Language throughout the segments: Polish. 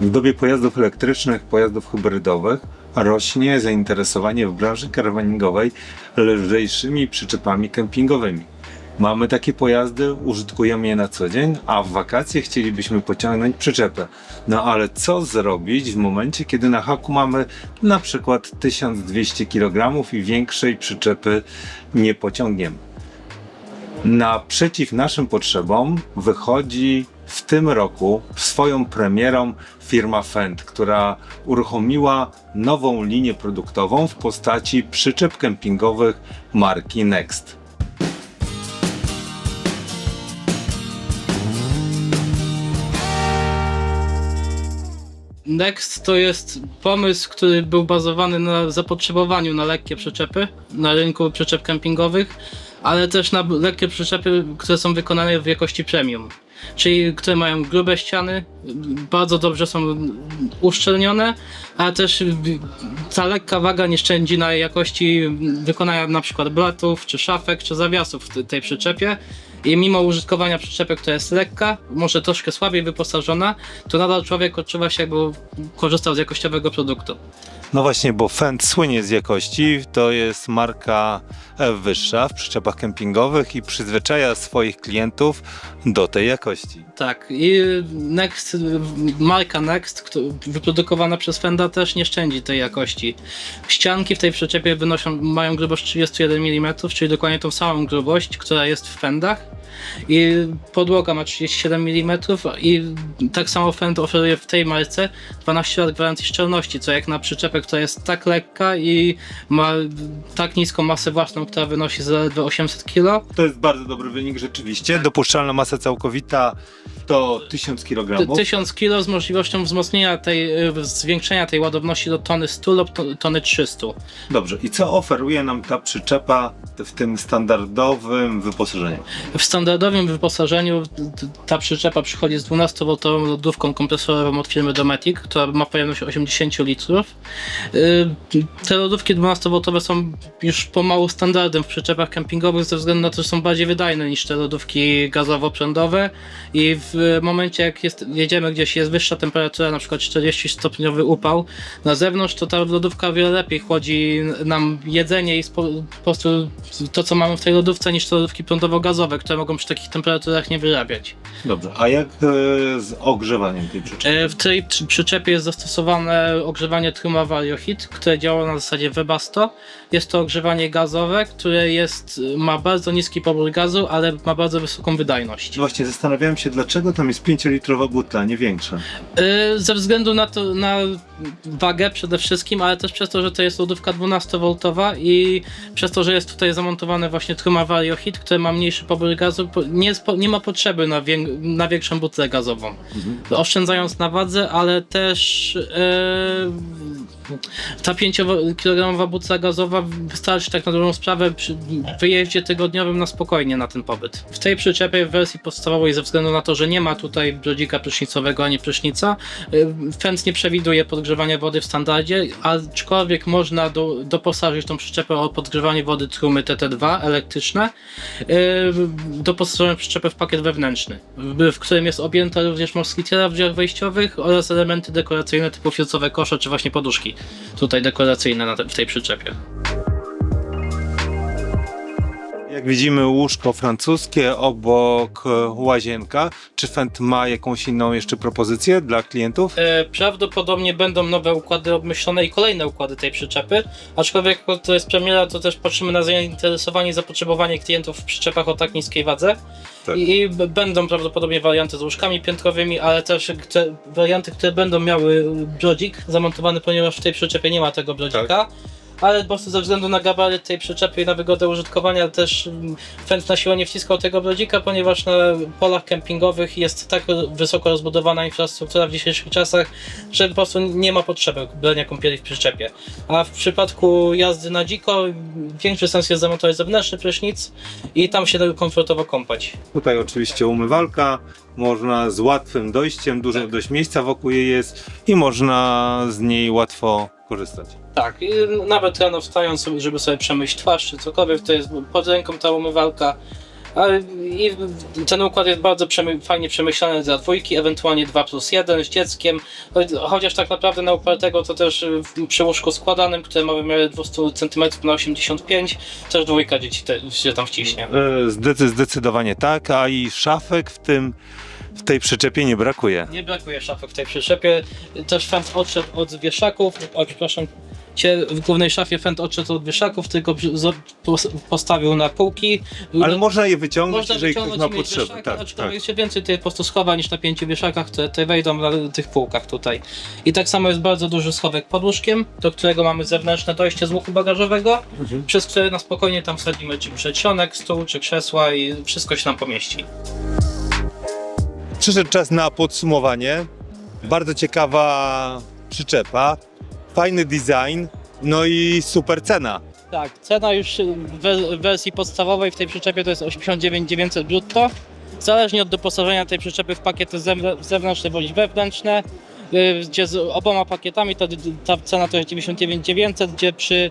W dobie pojazdów elektrycznych, pojazdów hybrydowych rośnie zainteresowanie w branży karawaningowej lżejszymi przyczepami kempingowymi. Mamy takie pojazdy, użytkujemy je na co dzień, a w wakacje chcielibyśmy pociągnąć przyczepę. No ale co zrobić w momencie, kiedy na haku mamy na przykład 1200 kg i większej przyczepy nie pociągniemy? Naprzeciw naszym potrzebom wychodzi w tym roku swoją premierą firma Fendt, która uruchomiła nową linię produktową w postaci przyczep kempingowych marki Next. Next to jest pomysł, który był bazowany na zapotrzebowaniu na lekkie przyczepy na rynku przyczep kempingowych, ale też na lekkie przyczepy, które są wykonane w jakości premium. Czyli które mają grube ściany, bardzo dobrze są uszczelnione, a też ta lekka waga nie szczędzi na jakości wykonania na przykład blatów, czy szafek, czy zawiasów w te- tej przyczepie. I mimo użytkowania przyczepy, która jest lekka, może troszkę słabiej wyposażona, to nadal człowiek odczuwa się jakby korzystał z jakościowego produktu. No właśnie, bo Fendt słynie z jakości, to jest marka wyższa w przyczepach kempingowych i przyzwyczaja swoich klientów do tej jakości. Tak, i Next, marka Next, wyprodukowana przez Fenda też nie szczędzi tej jakości. Ścianki w tej przyczepie wynoszą, mają grubość 31 mm, czyli dokładnie tą samą grubość, która jest w Fendach. I podłoga ma 37 mm i tak samo Fend oferuje w tej marce 12 lat gwarancji szczelności, co jak na przyczepę, która jest tak lekka i ma tak niską masę własną, która wynosi zaledwie 800 kg, To jest bardzo dobry wynik rzeczywiście. Dopuszczalna masa całkowita to 1000 Ty- kg. 1000 kg z możliwością wzmocnienia tej, y, zwiększenia tej ładowności do tony 100 lub to- tony 300. Dobrze, i co oferuje nam ta przyczepa w tym standardowym wyposażeniu? W standardowym wyposażeniu ta przyczepa przychodzi z 12V lodówką kompresorową od firmy Dometic, która ma pojemność 80 litrów. Y, Te lodówki 12V są już pomału standardem w przyczepach kempingowych ze względu na to, że są bardziej wydajne niż te lodówki gazowo-prądowe i w momencie jak jest, jedziemy gdzieś, jest wyższa temperatura, na przykład 40 stopniowy upał na zewnątrz, to ta lodówka wiele lepiej chłodzi nam jedzenie i po prostu to, co mamy w tej lodówce, niż te lodówki prądowo-gazowe, które mogą przy takich temperaturach nie wyrabiać. Dobrze, a jak e, z ogrzewaniem tej przyczepy? E, W tej przy- przyczepie jest zastosowane ogrzewanie Truma Valiohit, które działa na zasadzie Webasto. Jest to ogrzewanie gazowe, które jest, ma bardzo niski pobór gazu, ale ma bardzo wysoką wydajność. No Właśnie zastanawiałem się, dlaczego tam jest 5-litrowa butla, nie większa. Y, Ze względu na, to, na wagę przede wszystkim, ale też przez to, że to jest lodówka 12V i przez to, że jest tutaj zamontowane właśnie truma Valiohit, które ma mniejszy pobór gazu, nie, nie ma potrzeby na, na większą butlę gazową. Oszczędzając na wadze, ale też e, ta 5-kilogramowa butla gazowa wystarczy tak na dobrą sprawę przy wyjeździe tygodniowym na spokojnie na ten pobyt. W tej przyczepie w wersji podstawowej ze względu na to, że nie ma tutaj brodzika prysznicowego ani prysznica, y, Fendt nie przewiduje podgrzewania wody w standardzie, aczkolwiek można do, doposażyć tą przyczepę o podgrzewanie wody trumy TT2 elektryczne, y, doposażoną przyczepę w pakiet wewnętrzny, w, którym jest objęta również moskitiera w drzwiach wejściowych oraz elementy dekoracyjne typu filcowe kosze czy właśnie poduszki tutaj dekoracyjne na te, w tej przyczepie. Jak widzimy łóżko francuskie, obok e, łazienka. Czy Fendt ma jakąś inną jeszcze propozycję dla klientów? E, Prawdopodobnie będą nowe układy obmyślone i kolejne układy tej przyczepy, aczkolwiek jako to jest premiera, to też patrzymy na zainteresowanie i zapotrzebowanie klientów w przyczepach o tak niskiej wadze Tak. I, i będą prawdopodobnie warianty z łóżkami piętrowymi, ale też te warianty, które będą miały brodzik zamontowany, ponieważ w tej przyczepie nie ma tego brodzika. Ale po prostu ze względu na gabaryt tej przyczepy i na wygodę użytkowania też mm, Fendt na siłę nie wciskał tego brodzika, ponieważ na polach kempingowych jest tak wysoko rozbudowana infrastruktura w dzisiejszych czasach, że po prostu nie ma potrzeby brania kąpieli w przyczepie. A w przypadku jazdy na dziko większy sens jest zamontować zewnętrzny prysznic i tam się komfortowo kąpać. Tutaj oczywiście umywalka, można z łatwym dojściem, dużo Tak. dość miejsca wokół jej jest i można z niej łatwo korzystać. Tak, nawet rano wstając, żeby sobie przemyć twarz czy cokolwiek, to jest pod ręką ta umywalka. I ten układ jest bardzo przemy- fajnie przemyślany dla dwójki, ewentualnie 2 plus 1 z dzieckiem. Chociaż tak naprawdę na upartego to też przy łóżku składanym, które ma wymiary 200 cm na 85 też dwójka dzieci te, się tam wciśnie. E, Zdecy, zdecydowanie tak, a i szafek w tym w tej przyczepie nie brakuje. Nie brakuje szafek w tej przyczepie. Też fent odszedł od wieszaków. O, przepraszam. Cię w głównej szafie fent odszedł od wieszaków, tylko postawił na półki. Ale można je wyciągnąć, Można jeżeli ktoś wyciągnąć ma mieć potrzeby. wieszaki, Tak, aczkolwiek tak. się więcej tutaj po prostu schowa niż na pięciu wieszakach, które te wejdą na tych półkach tutaj. I tak samo jest bardzo duży schowek pod łóżkiem, do którego mamy zewnętrzne dojście z łuku bagażowego, Mhm. przez które na spokojnie tam wsadzimy czy przedsionek, stół, czy krzesła i wszystko się tam pomieści. Przyszedł czas na podsumowanie. Bardzo ciekawa przyczepa, fajny design, no i super cena. Tak, cena już w we- w wersji podstawowej w tej przyczepie to jest 89 900 brutto. Zależnie od doposażenia tej przyczepy w pakiety zewn- zewnętrzne bądź wewnętrzne, gdzie z oboma pakietami to, ta cena to jest 99 900, gdzie przy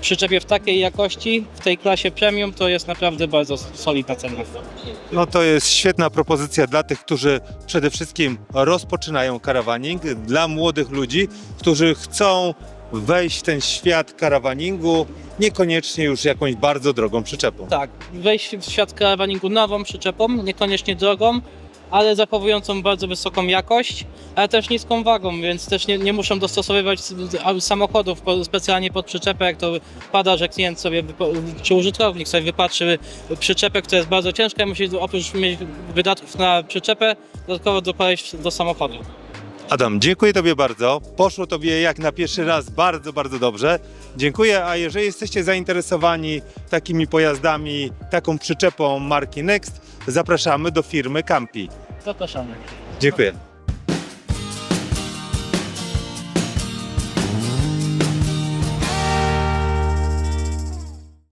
przyczepie w takiej jakości, w tej klasie premium, to jest naprawdę bardzo solidna cena. No to jest świetna propozycja dla tych, którzy przede wszystkim rozpoczynają karawaning, dla młodych ludzi, którzy chcą wejść w ten świat karawaningu, niekoniecznie już jakąś bardzo drogą przyczepą. Tak, wejść w świat karawaningu nową przyczepą, niekoniecznie drogą, ale zachowującą bardzo wysoką jakość, ale też niską wagą, więc też nie, nie muszą dostosowywać samochodów specjalnie pod przyczepę, jak to pada, że klient sobie, czy użytkownik sobie wypatrzy przyczepę, która jest bardzo ciężka musi oprócz mieć wydatków na przyczepę, dodatkowo dokładać do samochodu. Adam, dziękuję Tobie bardzo. Poszło Tobie jak na pierwszy raz bardzo, bardzo dobrze. Dziękuję, a jeżeli jesteście zainteresowani takimi pojazdami, taką przyczepą marki Next, zapraszamy do firmy Campi. Zapraszamy. Dziękuję.